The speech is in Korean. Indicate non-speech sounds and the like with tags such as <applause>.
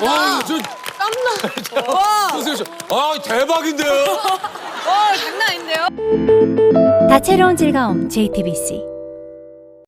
어, <laughs> 와, 저, 땀나. 와, 조세호 저. 아, 대박인데요? 와 장난 아닌데요? 다채로운 즐거움 JTBC